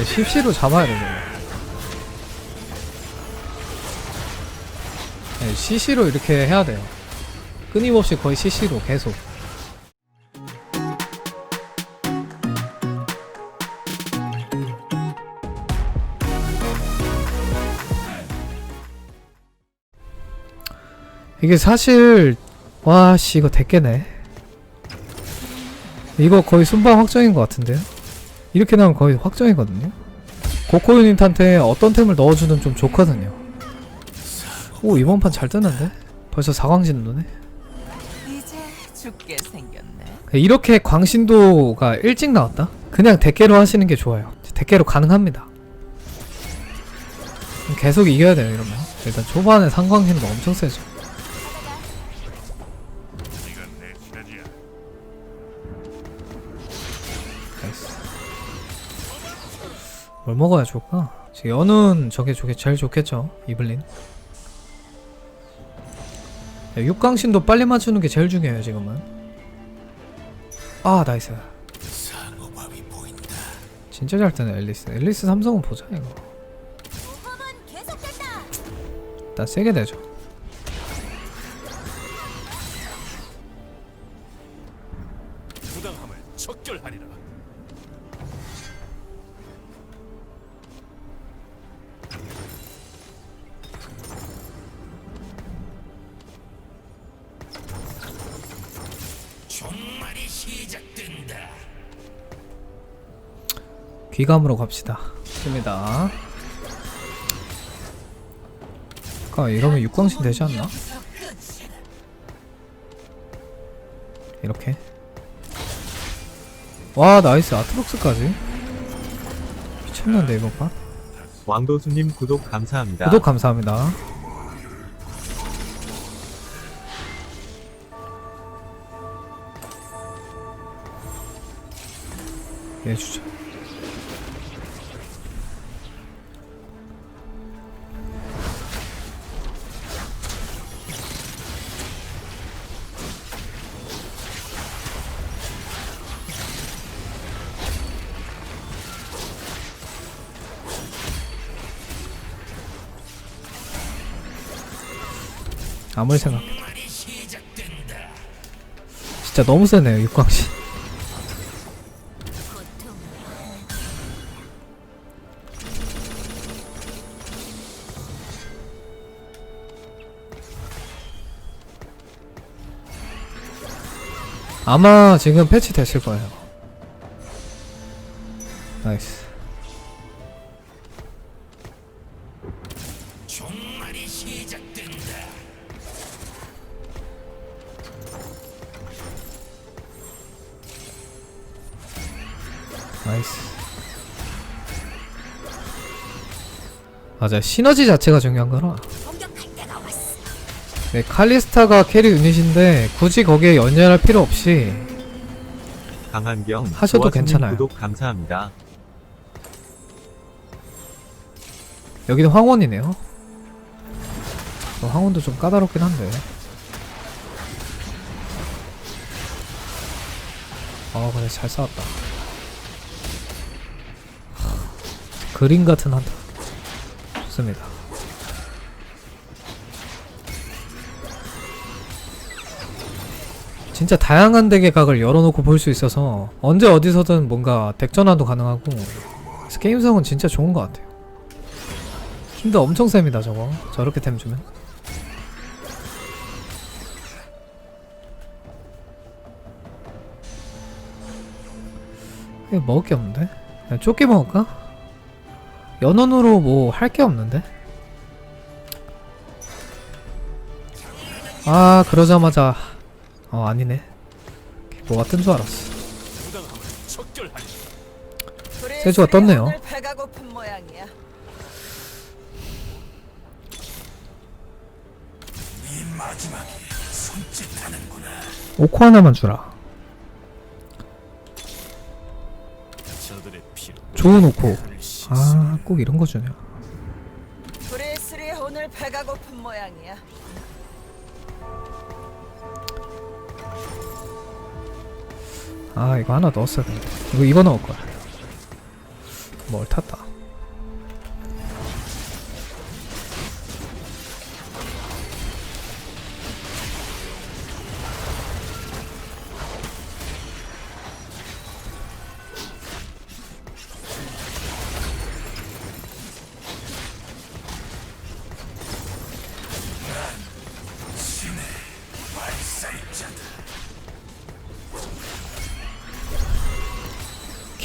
네, CC로 잡아야 돼, 저거. 네, CC로 이렇게 해야 돼요. 끊임없이 거의 CC로 계속. 이게 사실 와씨 이거 대깨네 이거 거의 순방 확정인 것 같은데요? 이렇게 나오면 거의 확정이거든요? 고코 유닛한테 어떤 템을 넣어주는 좀 좋거든요 오 이번 판 잘 뜨는데? 벌써 4광진도네 이제 죽게 생겼네. 이렇게 광신도가 일찍 나왔다? 그냥 대깨로 하시는 게 좋아요 대깨로 가능합니다 계속 이겨야 돼요 이러면 일단 초반에 상광신도 엄청 세죠 뭘 먹어야 좋을까? 지금 연은 저게 저게 제일 좋겠죠 이블린. 야, 육강신도 빨리 맞추는 게 제일 중요해요 지금은. 아 나이스. 진짜 잘 뜨네 앨리스. 앨리스 삼성은 보자 이거. 일단 세게 내죠 귀감으로 갑시다. 좋습니다. 아까 이러면 육광신 되지 않나? 이렇게? 와 나이스. 아트록스까지? 미쳤는데 이번 판 왕도수님 구독 감사합니다. 구독 감사합니다 예 주죠. 아무리 생각해도. 진짜 너무 세네요 육광신 아마 지금 패치 됐을 거예요. 나이스. 나이스. 맞아 시너지 자체가 중요한 거라 네 칼리스타가 캐리 유닛인데 굳이 거기에 연연할 필요 없이 강한경 하셔도 괜찮아요. 구독 감사합니다. 여기는 황혼이네요 어, 황혼도 좀 까다롭긴 한데 아 근데 잘 싸웠다 하, 그림 같은 한타 좋습니다 진짜 다양한 덱의 각을 열어놓고 볼 수 있어서 언제 어디서든 뭔가 덱 전환도 가능하고 그래서 게임성은 진짜 좋은 것 같아요 힘도 엄청 셉니다 저거 저렇게 템 주면 먹을 게 없는데? 쫓기 먹을까? 연원으로 뭐 할 게 없는데? 아 그러자마자 어 아니네 뭐가 뜬줄 알았어. 세주가 떴네요. 오코 하나만 주라 좋은 오코. 아 꼭 이런 거 주냐 브레스리 오늘 배가 고픈 모양이야. 아 이거 하나 넣었어야 되는데. 이거 이거 넣을 거야. 뭘 탔다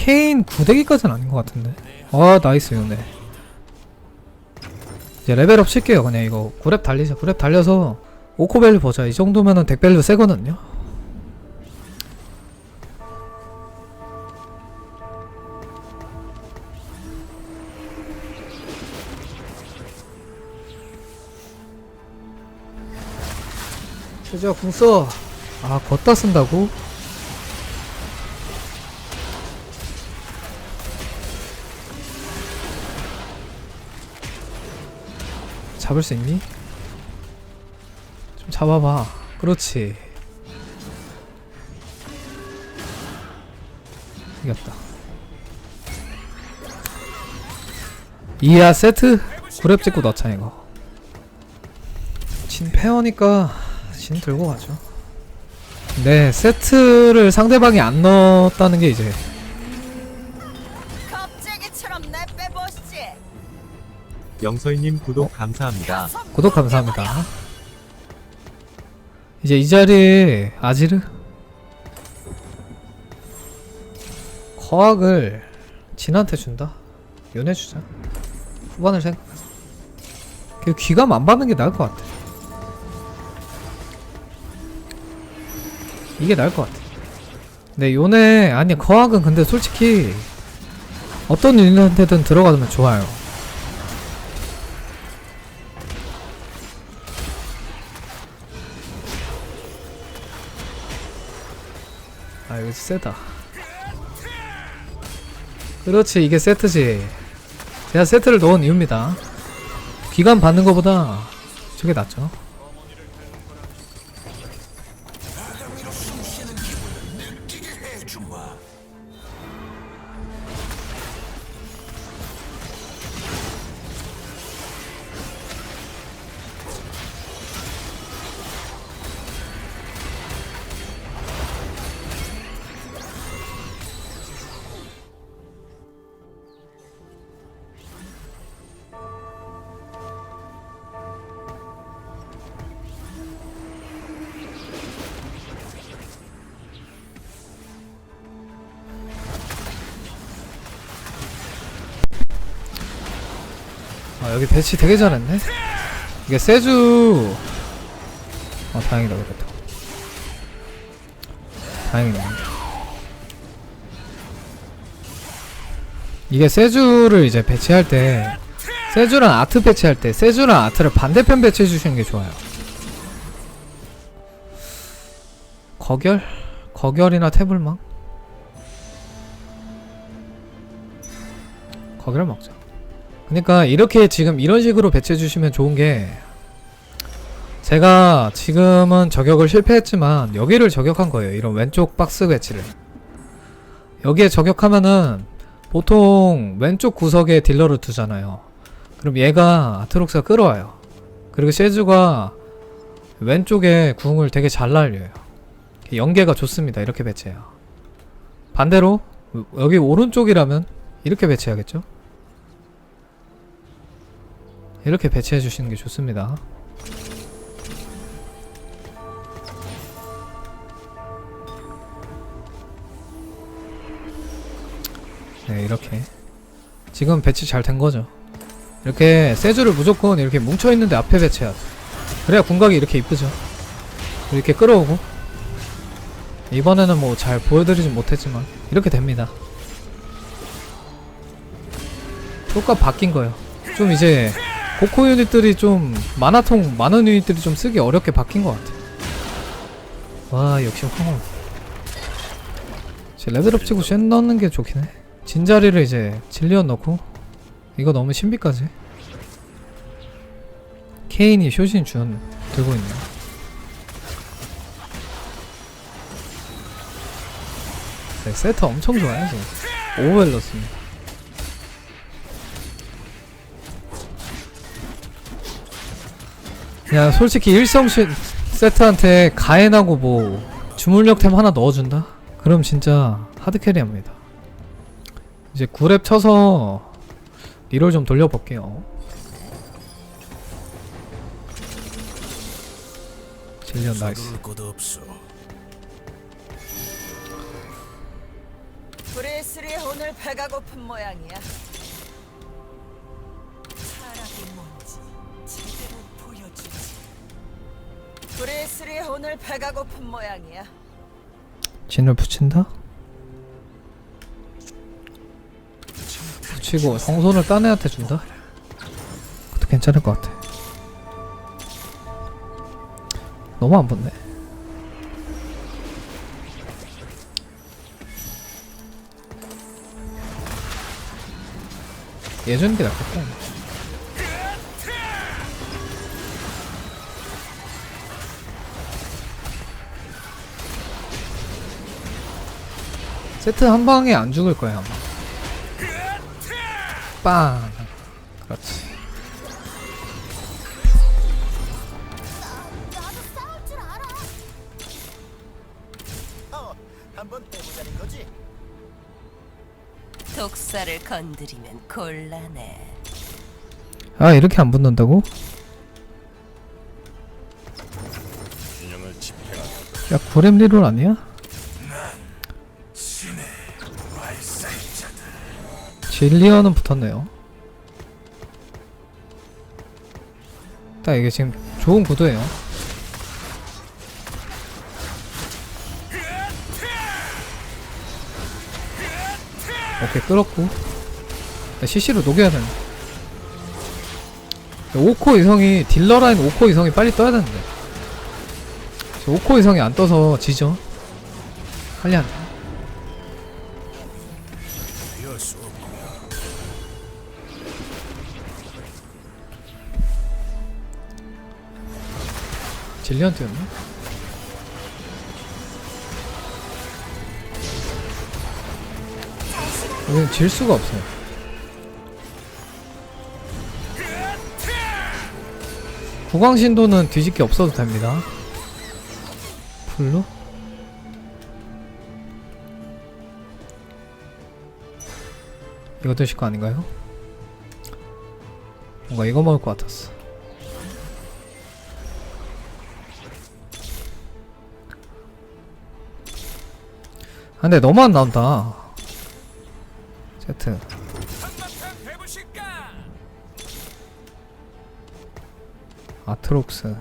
케인 9대기까지는 아닌 것 같은데. 아 나이스 요네. 이제 레벨업 칠게요 그냥 이거. 9렙 달리자 9렙 달려서 오코밸류 보자. 이 정도면은 덱밸류 세거든요? 최지야 궁써. 아 걷다 쓴다고? 잡을 수 있니? 좀 잡아봐. 그렇지. 이겼다. 이야 세트 그랩 찍고 넣자 이거. 진 페어니까 진 들고 가죠. 네 세트를 상대방이 안 넣었다는 게 이제 영서이님 구독 감사합니다. 구독 감사합니다. 이제 이 자리에 아지르 거학을 진한테 준다. 연해 주자. 후반을 생각하자. 그 귀감 안 받는 게 나을 것 같아. 이게 나을 것 같아. 네, 요네 아니 거학은 근데 솔직히 어떤 유닛한테든 들어가면 좋아요. 세다. 그렇지 이게 세트지. 제가 세트를 넣은 이유입니다. 기간 받는 거보다 저게 낫죠 여기 배치 되게 잘했네. 이게 세주. 아 다행이다 그래도. 다행이네. 이게 세주를 이제 배치할 때 세주랑 아트 배치할 때 세주랑 아트를 반대편 배치해 주시는 게 좋아요. 거결? 거결이나 태블망? 거결을 먹자 그러니까 이렇게 지금 이런 식으로 배치해 주시면 좋은 게 제가 지금은 저격을 실패했지만 여기를 저격한 거예요. 이런 왼쪽 박스 배치를. 여기에 저격하면은 보통 왼쪽 구석에 딜러를 두잖아요. 그럼 얘가 아트록스가 끌어와요. 그리고 세주가 왼쪽에 궁을 되게 잘 날려요. 연계가 좋습니다. 이렇게 배치해요. 반대로 여기 오른쪽이라면 이렇게 배치해야겠죠? 이렇게 배치해 주시는 게 좋습니다. 네, 이렇게. 지금 배치 잘 된 거죠. 이렇게 세주를 무조건 이렇게 뭉쳐 있는데 앞에 배치해야 돼. 그래야 궁각이 이렇게 이쁘죠. 이렇게 끌어오고. 이번에는 뭐 잘 보여드리진 못했지만 이렇게 됩니다. 효과 바뀐 거예요. 좀 이제 고코 유닛들이 좀 만화통 많은 유닛들이 좀 쓰기 어렵게 바뀐 것 같아. 와 역시 황홀. 이제 레벨업 치고 쉔 넣는 게 좋긴 해. 진자리를 이제 진리언 넣고 이거 너무 신비까지. 케인이 쇼신 준 들고 있네. 네, 세트 엄청 좋아요 지금. 오버웰 넣습니다. 그냥 솔직히 일성 시, 세트한테 가엔하고 뭐 주물력템 하나 넣어준다? 그럼 진짜 하드캐리합니다 이제 9렙 쳐서 리롤 좀 돌려볼게요 질리언 나이스. 브레스리 오늘 배가 고픈 모양이야. 브레스리 오늘 배가 고픈 모양이야. 진을 붙인다? 붙이고 성손을 딴 애한테 준다? 그것도 괜찮을 것 같아 너무 안 붙네 예전 게 낫겠다 세트 한 방에 안 죽을 거야 아마 빵 그렇지 독사를 건드리면 곤란해. 아 이렇게 안 붙는다고? 야 구렘 리롤 아니야? 질리언은 붙었네요. 딱 이게 지금 좋은 구도예요. 오케이 끌었고. CC로 녹여야 되는데. 5코 이성이 딜러 라인 5코 이성이 빨리 떠야 되는데. 5코 이성이 안 떠서 지죠. 빨리 안 돼. 질리언트였나? 여기는 질 수가 없어요. 구광신도는 뒤집기 없어도 됩니다. 풀로? 이거 드실 거 아닌가요? 뭔가 이거 먹을 것 같았어. 근데 너무 안 나온다. 세트. 아트록스.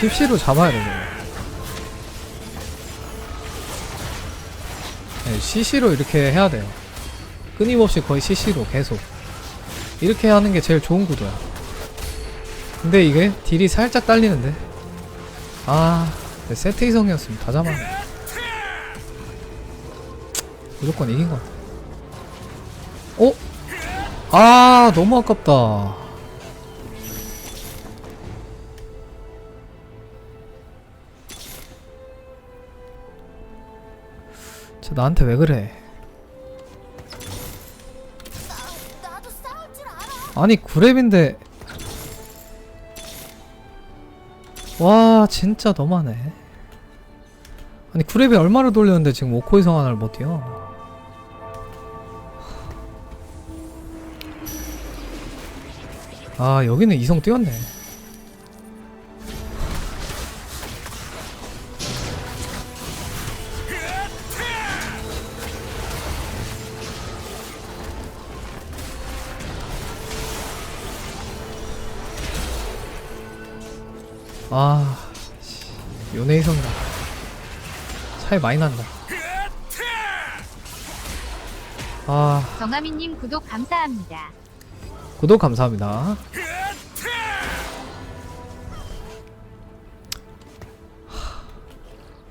네, CC로 잡아야 되네. 네, CC로 이렇게 해야 돼요. 끊임없이 거의 CC로 계속. 이렇게 하는 게 제일 좋은 구도야. 근데 이게 딜이 살짝 딸리는데. 아, 네, 세트 이성이었으면 다 잡았네. 무조건 이긴 것 같아. 어? 아, 너무 아깝다. 쟤 나한테 왜 그래? 아니 구랩인데. 와 진짜 너무하네. 아니 구랩이 얼마를 돌렸는데 지금 오코 이 성 하나를 못 뛰어? 아 여기는 이성 뛰었네 아 씨, 요네 이성이라 차이 많이 난다 아 정아미님 구독 감사합니다. 구독 감사합니다.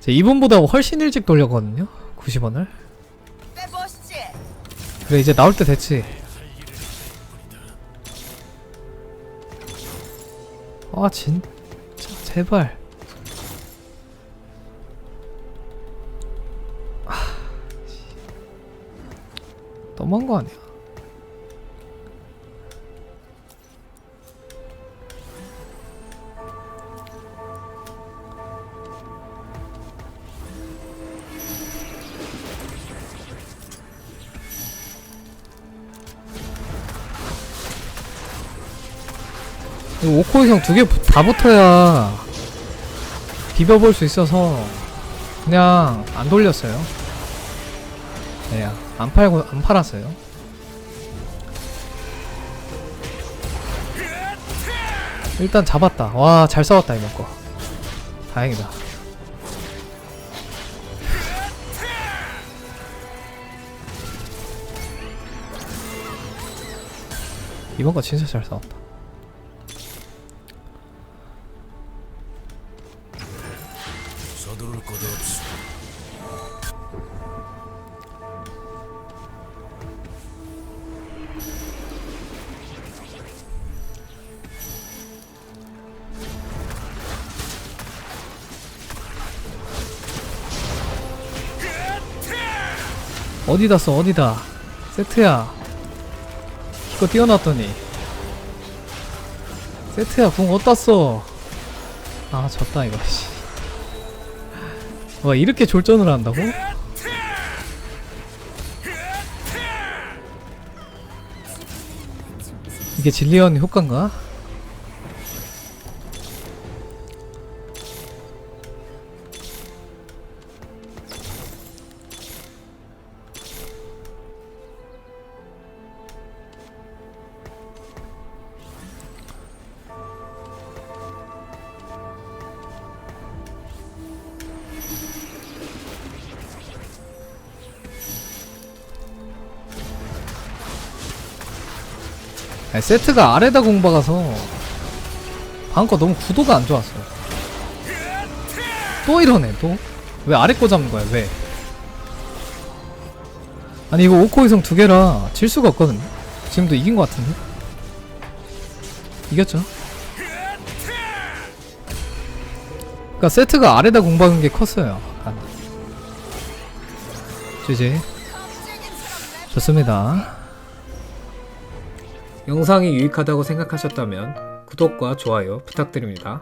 제 이분보다 훨씬 일찍 돌렸거든요. 90원을? 빼보시지. 그래 이제 나올 때 됐지 아 진짜 제발 아, 씨. 너무한 거 아니야 오코 이상 두 개 다 붙어야 비벼볼 수 있어서 그냥 안 돌렸어요. 네, 안 팔고 안 팔았어요. 일단 잡았다. 와, 잘 싸웠다 이번 거. 다행이다. 이번 거 진짜 잘 싸웠다. 어디다 써 어디다 세트야 이거 띄워놨더니 세트야 궁 어디다 써아 졌다 이거 씨. 와 이렇게 졸전을 한다고? 이게 진리언 효과인가? 세트가 아래다 공박아서 방금 거 너무 구도가 안 좋았어. 또 이러네 또? 왜 아래 거 잡는 거야 왜? 아니 이거 오코 이성 두 개라 질 수가 없거든요 지금도 이긴 것 같은데? 이겼죠? 그니까 세트가 아래다 공박은 게 컸어요. 약간. GG. 좋습니다 영상이 유익하다고 생각하셨다면 구독과 좋아요 부탁드립니다.